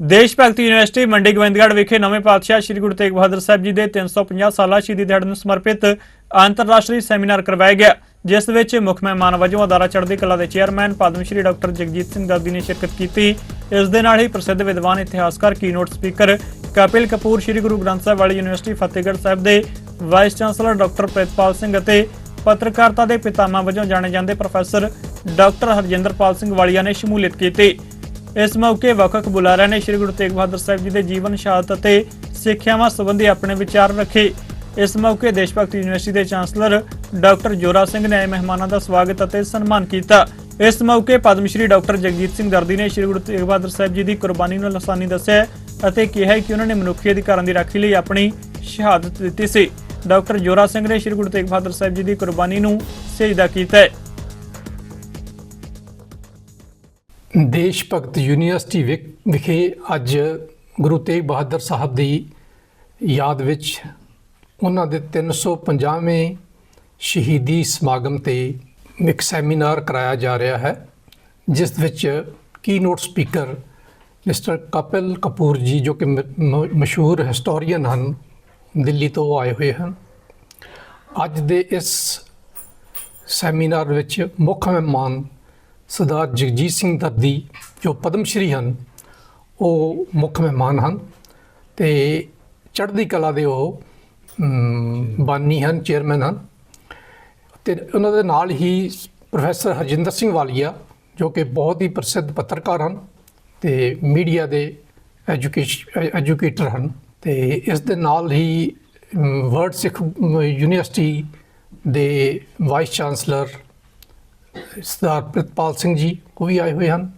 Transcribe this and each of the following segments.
ਦੇਸ਼ ਭਗਤੀ ਯੂਨੀਵਰਸਿਟੀ ਮੰਡੀ ਗੋਬਿੰਦਗੜ੍ਹ ਵਿਖੇ ਨਵੇਂ ਪਾਤਸ਼ਾਹ ਸ੍ਰੀ ਗੁਰੂ ਤੇਗ ਬਹਾਦਰ ਸਾਹਿਬ ਜੀ ਦੇ 350 ਸਾਲਾ ਸ਼ਹੀਦੀ ਦਿਹਾੜੇ ਨੂੰ ਸਮਰਪਿਤ ਅੰਤਰਰਾਸ਼ਟਰੀ ਸੈਮੀਨਾਰ ਕਰਵਾਇਆ ਗਿਆ, ਜਿਸ ਵਿੱਚ ਮੁੱਖ ਮਹਿਮਾਨ ਵਜੋਂ ਅਦਾਰਾ ਚੜ੍ਹਦੀ ਕਲਾ ਦੇ ਚੇਅਰਮੈਨ, ਪਦਮ ਸ਼੍ਰੀ ਡਾਕਟਰ ਜਗਜੀਤ ਸਿੰਘ ਦਾਦੀ ਨੇ ਸ਼ਿਰਕਤ ਕੀਤੀ। ਇਸ ਦੇ ਨਾਲ ਹੀ ਪ੍ਰਸਿੱਧ ਵਿਦਵਾਨ, ਇਤਿਹਾਸਕਾਰ ਕੀਨੋਟ ਸਪੀਕਰ ਕਪਿਲ ਕਪੂਰ, ਸ੍ਰੀ ਗੁਰੂ ਗ੍ਰੰਥ ਸਾਹਿਬ ਵਾਲੀ ਯੂਨੀਵਰਸਿਟੀ ਫਤਿਹਗੜ੍ਹ ਸਾਹਿਬ ਦੇ vice chancellor doctor Pritpal Singh ਅਤੇ ਪੱਤਰਕਾਰਤਾ ਦੇ ਪਿਤਾਮਾ ਵਜੋਂ ਜਾਣੇ ਜਾਂਦੇ ਪ੍ਰੋਫੈਸਰ ਡਾਕਟਰ ਹਰਜਿੰਦਰਪਾਲ ਸਿੰਘ ਵਾਲੀਆ ਨੇ ਸ਼ਮੂਲੀਅਤ ਕੀਤੀ। ਇਸ ਮੌਕੇ ਵੱਖ-ਵੱਖ ਬੁਲਾਰਿਆਂ ਨੇ ਸ੍ਰੀ ਗੁਰੂ ਤੇਗ ਬਹਾਦਰ ਸਾਹਿਬ ਜੀ ਦੇ ਜੀਵਨ, ਸ਼ਹਾਦਤ ਅਤੇ ਸਿੱਖਿਆਵਾਂ ਸੰਬੰਧੀ ਆਪਣੇ ਵਿਚਾਰ ਰੱਖੇ। ਇਸ ਮੌਕੇ ਦੇਸ਼ ਭਗਤ ਯੂਨੀਵਰਸਿਟੀ ਦੇ ਚਾਂਸਲਰ ਡਾਕਟਰ ਜੋਰਾ ਸਿੰਘ ਨੇ ਆਏ ਮਹਿਮਾਨਾਂ ਦਾ ਸਵਾਗਤ ਅਤੇ ਸਨਮਾਨ ਕੀਤਾ। ਇਸ ਮੌਕੇ ਪਦਮ ਸ਼੍ਰੀ ਡਾਕਟਰ ਜਗਜੀਤ ਸਿੰਘ ਦਰਦੀ ਨੇ ਸ੍ਰੀ ਗੁਰੂ ਤੇਗ ਬਹਾਦਰ ਸਾਹਿਬ ਜੀ ਦੀ ਕੁਰਬਾਨੀ ਨੂੰ ਲਸਾਨੀ ਦੱਸਿਆ ਅਤੇ ਕਿਹਾ ਕਿ ਉਹਨਾਂ ਨੇ ਮਨੁੱਖੀ ਅਧਿਕਾਰਾਂ ਦੀ ਰਾਖੀ ਲਈ ਆਪਣੀ ਸ਼ਹਾਦਤ ਦਿੱਤੀ ਸੀ। ਡਾਕਟਰ ਜੋਰਾ ਸਿੰਘ ਨੇ ਸ੍ਰੀ ਗੁਰੂ ਤੇਗ ਬਹਾਦਰ ਸਾਹਿਬ ਜੀ ਦੀ ਕੁਰਬਾਨੀ ਨੂੰ ਸਜਦਾ ਕੀਤਾ ਹੈ। ਦੇਸ਼ ਭਗਤ ਯੂਨੀਵਰਸਿਟੀ ਵਿਖ- ਵਿਖੇ ਅੱਜ ਗੁਰੂ ਤੇਗ ਬਹਾਦਰ ਸਾਹਿਬ ਦੀ ਯਾਦ ਵਿੱਚ ਉਹਨਾਂ ਦੇ 350ਵੇਂ ਸ਼ਹੀਦੀ ਸਮਾਗਮ ਤੇ ਇੱਕ ਸੈਮੀਨਾਰ ਕਰਾਇਆ ਜਾ ਰਿਹਾ ਹੈ, ਜਿਸ ਵਿੱਚ keynote speaker mister Kapil Kapoor ji ਜੋ ਕਿ ਮ- ਮਸ਼ਹੂਰ ਹਿਸਟੋਰੀਅਨ ਹਨ, ਦਿੱਲੀ ਤੋਂ ਆਏ ਹੋਏ ਹਨ। ਅੱਜ ਦੇ ਇਸ ਸੈਮੀਨਾਰ ਵਿੱਚ ਮੁੱਖ ਮਹਿਮਾਨ ਸਰਦਾਰ ਜਗਜੀਤ ਸਿੰਘ ਦਰਦੀ ਜੋ ਪਦਮ ਸ਼੍ਰੀ ਹਨ, ਉਹ ਮੁੱਖ ਮਹਿਮਾਨ ਹਨ ਤੇ ਚੜ੍ਹਦੀ ਕਲਾ ਦੇ ਉਹ ਬਾਨੀ ਹਨ, ਚੇਅਰਮੈਨ ਹਨ ਤੇ ਉਹਨਾਂ ਦੇ ਨਾਲ ਹੀ ਪ੍ਰੋਫੈਸਰ ਹਰਜਿੰਦਰ ਸਿੰਘ ਵਾਲੀਆ, ਜੋ ਕਿ ਬਹੁਤ ਹੀ ਪ੍ਰਸਿੱਧ ਪੱਤਰਕਾਰ ਹਨ ਤੇ ਮੀਡੀਆ ਦੇ ਐਜੂਕੇਸ਼ਨ ਐਜੂਕੇਟਰ ਹਨ ਤੇ ਇਸ ਦੇ ਨਾਲ ਹੀ ਵਰਡ ਸਿੱਖ ਯੂਨੀਵਰਸਿਟੀ ਦੇ ਵਾਈਸ ਚਾਂਸਲਰ ਸਰਦਾਰ ਪ੍ਰਿਤਪਾਲ ਸਿੰਘ ਜੀ ਉਹ ਵੀ ਆਏ ਹੋਏ ਹਨ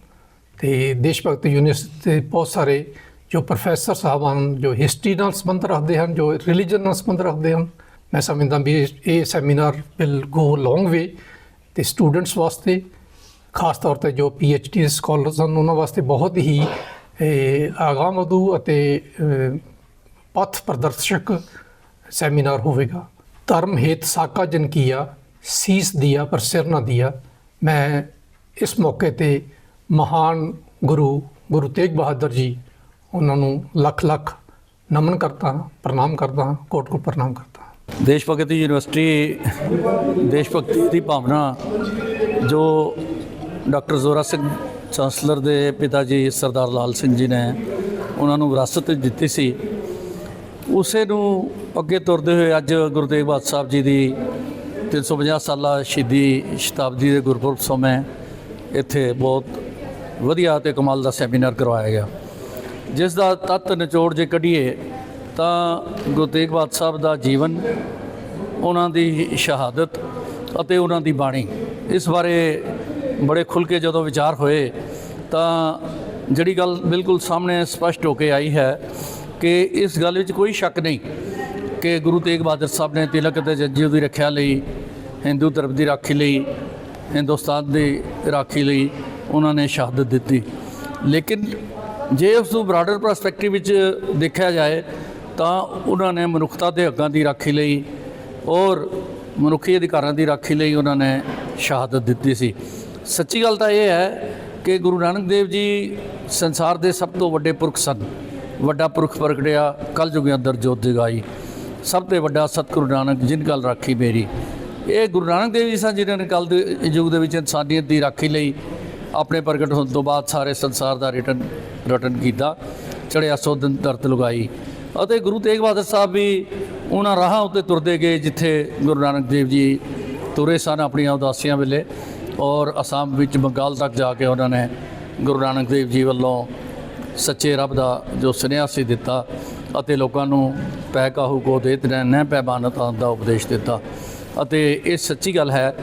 ਤੇ ਦੇਸ਼ ਭਗਤ ਯੂਨੀਵਰਸਿਟੀ ਦੇ ਬਹੁਤ ਸਾਰੇ ਜੋ ਪ੍ਰੋਫੈਸਰ ਸਾਹਿਬ ਹਨ ਜੋ ਹਿਸਟਰੀ ਨਾਲ ਸੰਬੰਧ ਰੱਖਦੇ ਹਨ ਜੋ ਰਿਲੀਜਨ ਨਾਲ ਸੰਬੰਧ ਰੱਖਦੇ ਹਨ ਮੈਂ ਸਮਝਦਾ ਵੀ ਇਹ- ਸੈਮੀਨਾਰ ਵਿਲ ਗੋ ਲੌਂਗ ਵੇ ਤੇ ਸਟੂਡੈਂਟਸ ਵਾਸਤੇ ਖਾਸ ਤੌਰ ਤੇ ਜੋ ਪੀ ਐਚ ਡੀ ਸਕਾਲਰਸ ਹਨ ਉਹਨਾਂ ਵਾਸਤੇ ਬਹੁਤ ਹੀ ਇਹ, ਆਗਾਮਦੂ ਅਤੇ ਅ, ਪਥ ਪ੍ਰਦਰਸ਼ਕ ਸੈਮੀਨਾਰ ਹੋਵੇਗਾ। ਧਰਮ ਹੇਤ ਸਾਕਾ ਜਨ ਕੀਆ ਸੀਸ ਦਿਆ ਪਰ ਸਿਰ ਨਾ ਦਿਆ। ਮੈਂ ਇਸ ਮੌਕੇ ਤੇ ਮਹਾਨ ਗੁਰੂ ਗੁਰੂ ਤੇਗ ਬਹਾਦਰ ਜੀ ਉਹਨਾਂ ਨੂੰ ਲੱਖ ਲੱਖ ਨਮਨ ਕਰਦਾ ਹਾਂ ਪ੍ਰਣਾਮ ਕਰਦਾ ਹਾਂ ਕੋਟ ਕੋਟ ਪ੍ਰਣਾਮ ਕਰਦਾ। ਹਾਂ ਦੇਸ਼ ਭਗਤੀ ਯੂਨੀਵਰਸਿਟੀ, ਦੇਸ਼ ਭਗਤੀ ਦੀ ਭਾਵਨਾ ਜੋ ਡਾਕਟਰ ਜ਼ੋਰਾ ਸਿੰਘ ਚਾਂਸਲਰ ਦੇ ਪਿਤਾ ਜੀ ਸਰਦਾਰ ਲਾਲ ਸਿੰਘ ਜੀ ਨੇ ਉਹਨਾਂ ਨੂੰ ਵਿਰਾਸਤ ਵਿੱਚ ਦਿੱਤੀ ਸੀ, ਉਸੇ ਨੂੰ ਅੱਗੇ ਤੁਰਦੇ ਹੋਏ ਅੱਜ ਗੁਰੂ ਤੇਗ ਬਹਾਦਰ ਸਾਹਿਬ ਜੀ ਦੀ 350 ਸਾਲਾ ਸ਼ਹੀਦੀ ਸ਼ਤਾਬਦੀ ਦੇ ਗੁਰਪੁਰਬ ਸਮੇਂ ਇੱਥੇ ਬਹੁਤ ਵਧੀਆ ਤੇ ਕਮਾਲ ਦਾ ਸੈਮੀਨਾਰ ਕਰਵਾਇਆ ਗਿਆ। ਜਿਸ ਦਾ ਤੱਤ ਨਿਚੋੜ ਜੇ ਕੱਢੀਏ ਤਾਂ ਗੁਰੂ ਤੇਗ ਬਹਾਦਰ ਸਾਹਿਬ ਦਾ ਜੀਵਨ, ਉਹਨਾਂ ਦੀ ਸ਼ਹਾਦਤ ਅਤੇ ਉਹਨਾਂ ਦੀ ਬਾਣੀ, ਇਸ ਬਾਰੇ ਬੜੇ ਖੁੱਲ੍ਹ ਕੇ ਜਦੋਂ ਵਿਚਾਰ ਹੋਏ ਤਾਂ ਜਿਹੜੀ ਗੱਲ ਬਿਲਕੁਲ ਸਾਹਮਣੇ ਸਪਸ਼ਟ ਹੋ ਕੇ ਆਈ ਹੈ ਕਿ ਇਸ ਗੱਲ ਵਿੱਚ ਕੋਈ ਸ਼ੱਕ ਨਹੀਂ ਕਿ ਗੁਰੂ ਤੇਗ ਬਹਾਦਰ ਸਾਹਿਬ ਨੇ ਤਿਲਕ ਅਤੇ ਜੰਜੀਰ ਦੀ ਰੱਖਿਆ ਲਈ ਹਿੰਦੂ ਧਰਮ ਦੀ ਰਾਖੀ ਲਈ, ਹਿੰਦੁਸਤਾਨ ਦੀ ਰਾਖੀ ਲਈ ਉਹਨਾਂ ਨੇ ਸ਼ਹਾਦਤ ਦਿੱਤੀ। ਲੇਕਿਨ ਜੇ ਉਸ ਨੂੰ ਬ੍ਰਾਡਰ ਪਰਸਪੈਕਟਿਵ ਵਿੱਚ ਦੇਖਿਆ ਜਾਏ, ਤਾਂ ਉਹਨਾਂ ਨੇ ਮਨੁੱਖਤਾ ਦੇ ਹੱਕਾਂ ਦੀ ਰਾਖੀ ਲਈ ਔਰ ਮਨੁੱਖੀ ਅਧਿਕਾਰਾਂ ਦੀ ਰਾਖੀ ਲਈ ਉਹਨਾਂ ਨੇ ਸ਼ਹਾਦਤ ਦਿੱਤੀ ਸੀ। ਸੱਚੀ ਗੱਲ ਤਾਂ ਇਹ ਹੈ ਕਿ ਗੁਰੂ ਨਾਨਕ ਦੇਵ ਜੀ ਸੰਸਾਰ ਦੇ ਸਭ ਤੋਂ ਵੱਡੇ ਪੁਰਖ ਸਨ। ਵੱਡਾ ਪੁਰਖ ਪ੍ਰਗਟਿਆ ਕਲ ਜੁਗਿਆਂ ਅੰਦਰ ਜੋਤ ਜਗਾਈ। ਸਭ ਤੋਂ ਵੱਡਾ ਸਤਿਗੁਰੂ ਨਾਨਕ, ਜਿਨ ਗੱਲ ਰਾਖੀ ਮੇਰੀ ਇਹ ਗੁਰੂ ਨਾਨਕ ਦੇਵ ਜੀ ਸਨ ਜਿਨ੍ਹਾਂ ਨੇ ਕੱਲ ਦੇ ਯੁੱਗ ਦੇ ਵਿੱਚ ਇਨਸਾਨੀਅਤ ਦੀ ਰਾਖੀ ਲਈ ਆਪਣੇ ਪ੍ਰਗਟ ਹੋਣ ਤੋਂ ਬਾਅਦ ਸਾਰੇ ਸੰਸਾਰ ਦਾ ਰਿਟਨ, ਰਟਨ ਕੀਤਾ ਚੜਿਆ ਸੋ ਦਿਨ ਦਰਦ ਲਗਾਈ। ਅਤੇ ਗੁਰੂ ਤੇਗ ਬਹਾਦਰ ਸਾਹਿਬ ਵੀ ਉਹਨਾਂ ਰਾਹਾਂ ਉੱਤੇ ਤੁਰਦੇ ਗਏ ਜਿੱਥੇ ਗੁਰੂ ਨਾਨਕ ਦੇਵ ਜੀ ਤੁਰੇ ਸਨ ਆਪਣੀਆਂ ਉਦਾਸੀਆਂ ਵੇਲੇ ਔਰ ਅਸਾਮ ਵਿੱਚ ਬੰਗਾਲ ਤੱਕ ਜਾ ਕੇ ਉਹਨਾਂ ਨੇ ਗੁਰੂ ਨਾਨਕ ਦੇਵ ਜੀ ਵੱਲੋਂ ਸੱਚੇ ਰੱਬ ਦਾ ਜੋ ਸੁਨੇਹਾ ਸੀ ਦਿੱਤਾ ਅਤੇ ਲੋਕਾਂ ਨੂੰ ਪੈ ਕਾਹੂ ਕੋ ਦੇ ਤਨੈ ਨਹਿ ਪੈਮਾਨਤਾਂ ਦਾ ਉਪਦੇਸ਼ ਦਿੱਤਾ। ਅਤੇ ਇਹ ਸੱਚੀ ਗੱਲ ਹੈ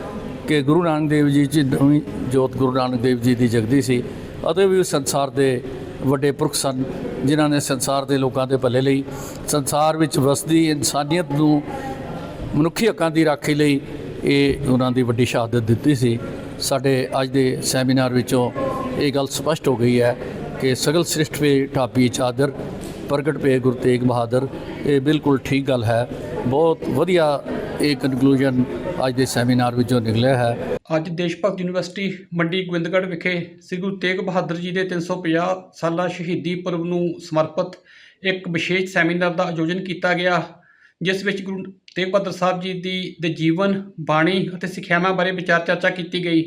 ਕਿ ਗੁਰੂ ਨਾਨਕ ਦੇਵ ਜੀ ਚ ਨਵੀਂ ਜੋਤ ਗੁਰੂ ਨਾਨਕ ਦੇਵ ਜੀ ਦੀ ਜਗਦੀ ਸੀ ਅਤੇ ਵੀ ਸੰਸਾਰ ਦੇ ਵੱਡੇ ਪੁਰਖ ਸਨ, ਜਿਨ੍ਹਾਂ ਨੇ ਸੰਸਾਰ ਦੇ ਲੋਕਾਂ ਦੇ ਭਲੇ ਲਈ, ਸੰਸਾਰ ਵਿੱਚ ਵਸਦੀ ਇਨਸਾਨੀਅਤ ਨੂੰ ਮਨੁੱਖੀ ਹੱਕਾਂ ਦੀ ਰਾਖੀ ਲਈ ਇਹ ਉਹਨਾਂ ਦੀ ਵੱਡੀ ਸ਼ਹਾਦਤ ਦਿੱਤੀ ਸੀ। ਸਾਡੇ ਅੱਜ ਦੇ ਸੈਮੀਨਾਰ ਵਿੱਚੋਂ ਇਹ ਗੱਲ ਸਪਸ਼ਟ ਹੋ ਗਈ ਹੈ ਕਿ ਸਗਲ ਸ੍ਰਿਸ਼ਟ ਪੇ ਢਾਪੀ ਚਾਦਰ ਪ੍ਰਗਟ ਪੇ ਗੁਰੂ ਤੇਗ ਬਹਾਦਰ, ਇਹ ਬਿਲਕੁਲ ਠੀਕ ਗੱਲ ਹੈ। ਬਹੁਤ ਵਧੀਆ ਇਹ ਕਨਕਲੂਜਨ ਅੱਜ ਦੇ ਸੈਮੀਨਾਰ ਵਿੱਚੋਂ ਨਿਕਲਿਆ ਹੈ। ਅੱਜ ਦੇਸ਼ ਭਗਤ ਯੂਨੀਵਰਸਿਟੀ ਮੰਡੀ ਗੋਬਿੰਦਗੜ੍ਹ ਵਿਖੇ ਸ੍ਰੀ ਗੁਰੂ ਤੇਗ ਬਹਾਦਰ ਜੀ ਦੇ 350 ਸਾਲਾ ਸ਼ਹੀਦੀ ਪੁਰਬ ਨੂੰ ਸਮਰਪਿਤ ਇੱਕ ਵਿਸ਼ੇਸ਼ ਸੈਮੀਨਾਰ ਦਾ ਆਯੋਜਨ ਕੀਤਾ ਗਿਆ, ਜਿਸ ਵਿੱਚ ਗੁਰੂ ਤੇਗ ਬਹਾਦਰ ਸਾਹਿਬ ਜੀ ਦੀ ਦੇ ਜੀਵਨ, ਬਾਣੀ ਅਤੇ ਸਿੱਖਿਆਵਾਂ ਬਾਰੇ ਵਿਚਾਰ ਚਰਚਾ ਕੀਤੀ ਗਈ।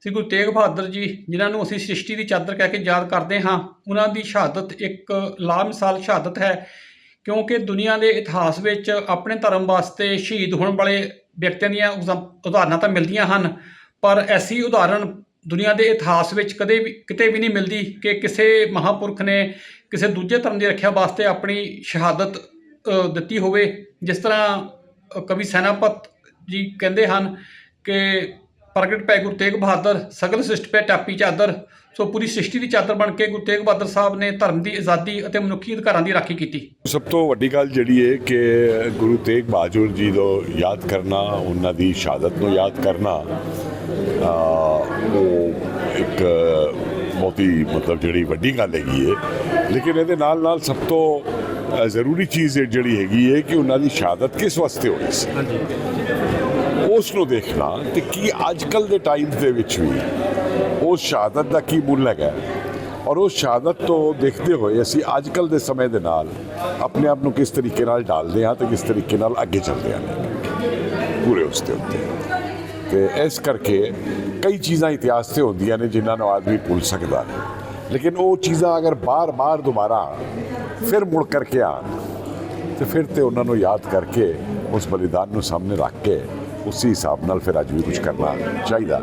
ਸ੍ਰੀ ਗੁਰੂ ਤੇਗ ਬਹਾਦਰ ਜੀ, ਜਿਨ੍ਹਾਂ ਨੂੰ ਅਸੀਂ ਸ੍ਰਿਸ਼ਟੀ ਦੀ ਚਾਦਰ ਕਹਿ ਕੇ ਯਾਦ ਕਰਦੇ ਹਾਂ, ਉਹਨਾਂ ਦੀ ਸ਼ਹਾਦਤ ਇੱਕ ਲਾਮਿਸਾਲ ਸ਼ਹਾਦਤ ਹੈ। ਕਿਉਂਕਿ ਦੁਨੀਆ ਦੇ ਇਤਿਹਾਸ ਵਿੱਚ ਆਪਣੇ ਧਰਮ ਵਾਸਤੇ ਸ਼ਹੀਦ ਹੋਣ ਵਾਲੇ ਵਿਅਕਤੀਆਂ ਦੀਆਂ ਉਜ਼ਾ- ਉਦਾਹਰਨਾਂ ਤਾਂ ਮਿਲਦੀਆਂ ਹਨ, ਪਰ ਐਸੀ ਉਦਾਹਰਣ ਦੁਨੀਆ ਦੇ ਇਤਿਹਾਸ ਵਿੱਚ ਕਦੇ ਵੀ, ਕਿਤੇ ਵੀ ਨਹੀਂ ਮਿਲਦੀ ਕਿ ਕਿਸੇ ਮਹਾਪੁਰਖ ਨੇ ਕਿਸੇ ਦੂਜੇ ਧਰਮ ਦੀ ਰੱਖਿਆ ਵਾਸਤੇ ਆਪਣੀ ਸ਼ਹਾਦਤ ਦਿੱਤੀ ਹੋਵੇ। ਜਿਸ ਤਰ੍ਹਾਂ ਕਵੀ ਸੈਨਾਪਤ ਜੀ ਕਹਿੰਦੇ ਹਨ ਕਿ ਪ੍ਰਗਟ ਪੈ ਗੁਰੂ ਤੇਗ ਬਹਾਦਰ ਸਗਲ ਸ੍ਰਿਸ਼ਟ ਪੈ ਟਾਪੀ ਚਾਦਰ। ਸੋ ਪੂਰੀ ਸ੍ਰਿਸ਼ਟੀ ਦੀ ਚਾਦਰ ਬਣ ਕੇ ਗੁਰੂ ਤੇਗ ਬਹਾਦਰ ਸਾਹਿਬ ਨੇ ਧਰਮ ਦੀ ਆਜ਼ਾਦੀ ਅਤੇ ਮਨੁੱਖੀ ਅਧਿਕਾਰਾਂ ਦੀ ਰਾਖੀ ਕੀਤੀ। ਸਭ ਤੋਂ ਵੱਡੀ ਗੱਲ ਜਿਹੜੀ ਹੈ ਕਿ ਗੁਰੂ ਤੇਗ ਬਹਾਦਰ ਜੀ ਨੂੰ ਯਾਦ ਕਰਨਾ ਉਹਨਾਂ ਦੀ ਸ਼ਹਾਦਤ ਨੂੰ ਯਾਦ ਕਰਨਾ ਆ, ਉਹ ਇੱਕ ਬਹੁਤ ਹੀ ਮਤਲਬ ਜਿਹੜੀ ਵੱਡੀ ਗੱਲ ਹੈਗੀ ਹੈ ਲੇਕਿਨ ਇਹਦੇ ਨਾਲ ਨਾਲ ਸਭ ਤੋਂ ਜ਼ਰੂਰੀ ਚੀਜ਼ ਜਿਹੜੀ ਹੈਗੀ ਹੈ ਕਿ ਉਹਨਾਂ ਦੀ ਸ਼ਹਾਦਤ ਕਿਸ ਵਾਸਤੇ ਹੋਈ ਸੀ? ਉਸ ਨੂੰ ਦੇਖਣਾ ਤੇ ਕੀ ਅੱਜ ਕੱਲ ਦੇ ਟਾਈਮ ਦੇ ਵਿੱਚ ਵੀ ਉਸ ਸ਼ਹਾਦਤ ਦਾ ਕੀ ਮੁੱਲ ਹੈਗਾ ਔਰ ਉਸ ਸ਼ਹਾਦਤ ਤੋਂ ਦੇਖਦੇ ਹੋਏ ਅਸੀਂ ਅੱਜ ਕੱਲ ਦੇ ਸਮੇਂ ਦੇ ਨਾਲ ਆਪਣੇ ਆਪ ਨੂੰ ਕਿਸ ਤਰੀਕੇ ਨਾਲ ਢਾਲਦੇ ਹਾਂ ਤੇ ਕਿਸ ਤਰੀਕੇ ਨਾਲ ਅੱਗੇ ਚੱਲਦੇ ਹਾਂ। ਪੂਰੇ ਉਸ ਦੇ ਉੱਤੇ। ਤੇ ਇਸ ਕਰਕੇ ਕਈ ਚੀਜ਼ਾਂ ਇਤਿਹਾਸ ਤੇ ਹੁੰਦੀਆਂ ਨੇ ਜਿਨ੍ਹਾਂ ਨੂੰ ਆਦਮੀ ਭੁੱਲ ਸਕਦਾ ਹੈ। ਲੇਕਿਨ ਉਹ ਚੀਜ਼ਾਂ ਅਗਰ ਬਾਰ-ਬਾਰ ਦੁਬਾਰਾ ਫਿਰ ਮੁੜ ਕਰਕੇ ਆ ਤੇ ਫਿਰ ਤੇ ਉਹਨਾਂ ਨੂੰ ਯਾਦ ਕਰਕੇ ਉਸ ਬਲੀਦਾਨ ਨੂੰ ਸਾਹਮਣੇ ਰੱਖ ਕੇ ਉਸੇ ਹਿਸਾਬ ਨਾਲ ਫਿਰ ਅੱਜ ਵੀ ਕੁਝ ਕਰਨਾ ਚਾਹੀਦਾ।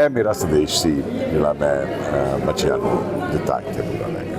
ਇਹ ਮੇਰਾ ਸੰਦੇਸ਼ ਸੀ ਜਿਹੜਾ ਮੈਂ ਬੱਚਿਆਂ ਨੂੰ ਦਿੱਤਾ ਇੱਥੇ ਪੂਰਾ ਲੈ ਕੇ।